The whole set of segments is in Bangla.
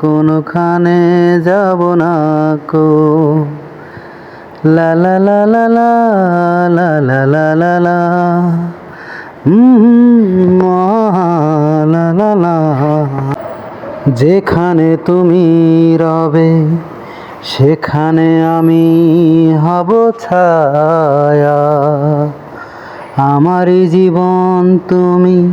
কোনোখানে যাব না কো লা লা লা লা লা লা লা লা লা লা যেখানে তুমি রবে সেখানে আমি হব ছায়া আমারই জীবন তুমি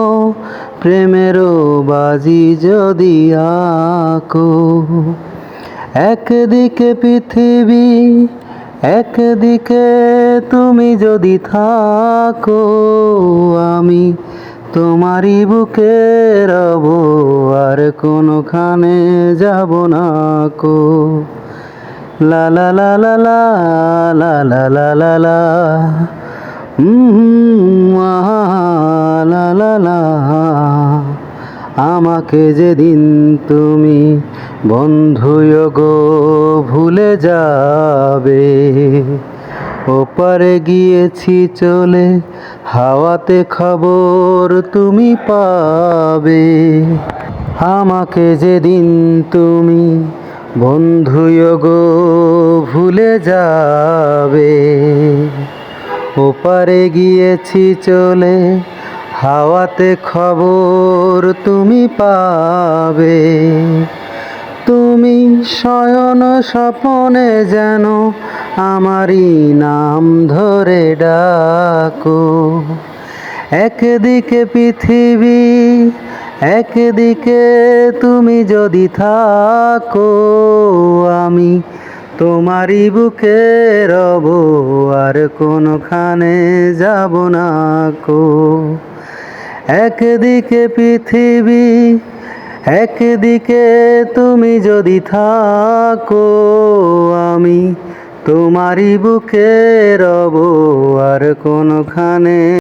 প্রেমেরও বাজি যদি আঁকো একদিকে পৃথিবী একদিকে তুমি যদি থাকো আমি তোমারই বুকে রব আর কোনোখানে যাব না কো লা লা লা লা লা লা লা লা লা লা আমাকে যেদিন তুমি বন্ধু গো ভুলে যাবে, ওপারে গিয়েছি চলে হাওয়াতে খবর তুমি পাবে। আমাকে যেদিন তুমি বন্ধু গো ভুলে যাবে, ওপারে গিয়েছি চলে হাওয়াতে খবর তুমি পাবে। তুমি শয়ন স্বপনে যেন আমারই নাম ধরে ডাকো। একদিকে পৃথিবী, একদিকে তুমি যদি থাকো, আমি তোমারই বুকে রব আর কোনোখানে যাব না কো। একদিকে পৃথিবী একদিকে তুমি যদি থাকো আমি তোমারই বুকে রব আর কোনোখানে